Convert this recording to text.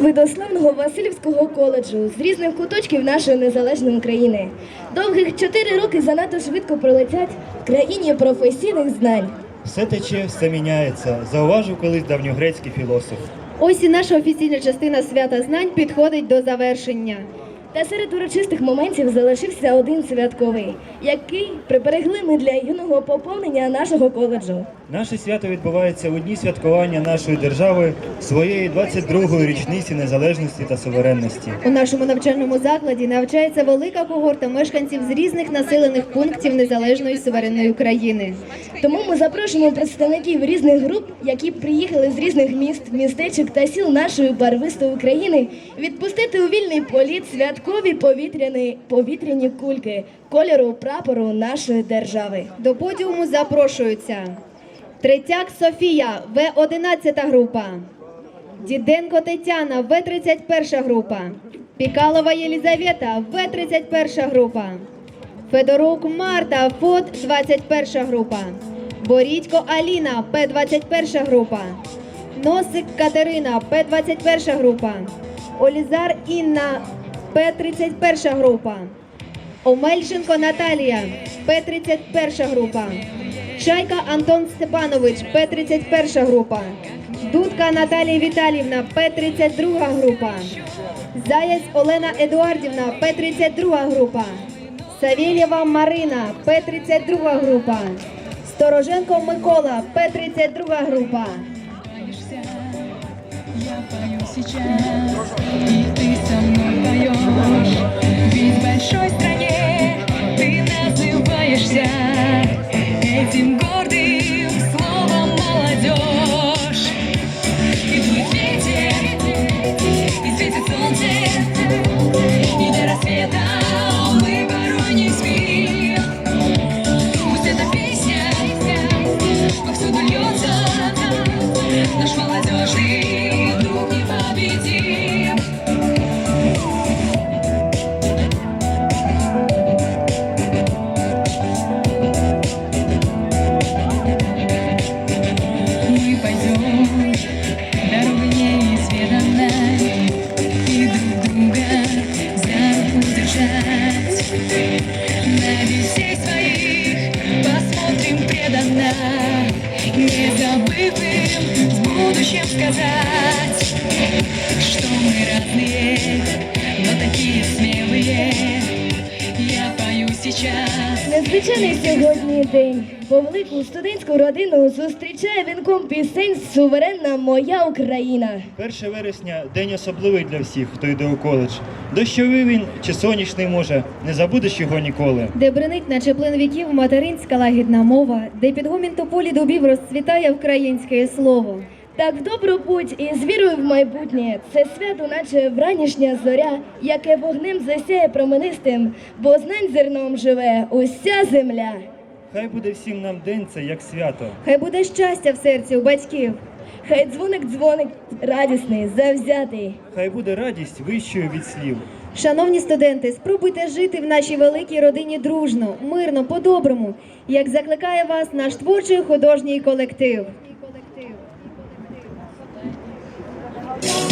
Ви до Васильівського коледжу з різних куточків нашої незалежної України. Довгих чотири роки занадто швидко пролетять в країні професійних знань. Все тече, все міняється, зауважив колись давньогрецький філософ. Ось і наша офіційна частина свята знань підходить до завершення. Та серед урочистих моментів залишився один святковий, який приберегли ми для юного поповнення нашого коледжу. Наше свято відбувається у дні святкування нашої держави своєї 22-ї річниці незалежності та суверенності. У нашому навчальному закладі навчається велика когорта мешканців з різних населених пунктів незалежної суверенної України. Тому ми запрошуємо представників різних груп, які приїхали з різних міст, містечок та сіл нашої барвистої України, відпустити у вільний політ святкові повітряні, повітряні кульки кольору прапору нашої держави. До подіуму запрошуються Третяк Софія, В11 група, Діденко Тетяна, В31 група, Пікалова Єлізавета, В31 група, Федорук Марта, ФОД 21 група, Борідько Аліна, П21 група, Носик Катерина, П21 група, Олізар Інна, П31 група. Омельченко Наталія, П-31 група. Чайка Антон Степанович, П-31 група. Дудка Наталія Віталівна, П-32 група. Заєць Олена Едуардівна, П-32 група. Савєлєва Марина, П-32 група. Стороженко Микола, П-32 група. Я пою сейчас, и ты со мной. Наш молодежный дух непобедим. Мы пойдем дорогой неизведанной И друг друга за руку держать На детей своих посмотрим преданно Не забыв в будущем сказать Что мы разные, но такие смелые Я пою сейчас Незвичайний сьогодні день, бо велику студентську родину зустрічає вінком пісень Суверенна моя Україна. 1 вересня день особливий для всіх, хто йде у коледж. Дощовий він чи сонячний може, не забудеш його ніколи. Де бренить, наче плин віків, материнська лагідна мова, де під гомін тополі дубів розцвітає українське слово. Так в добру путь і з вірою в майбутнє. Це свято, наче вранішня зоря, яке вогнем засяє променистим, бо знань зерном живе уся земля. Хай буде всім нам день це як свято. Хай буде щастя в серці у батьків. Хай дзвоник дзвоник радісний, завзятий. Хай буде радість вищою від слів. Шановні студенти, спробуйте жити в нашій великій родині дружно, мирно, по-доброму, як закликає вас наш творчий художній колектив. Yeah.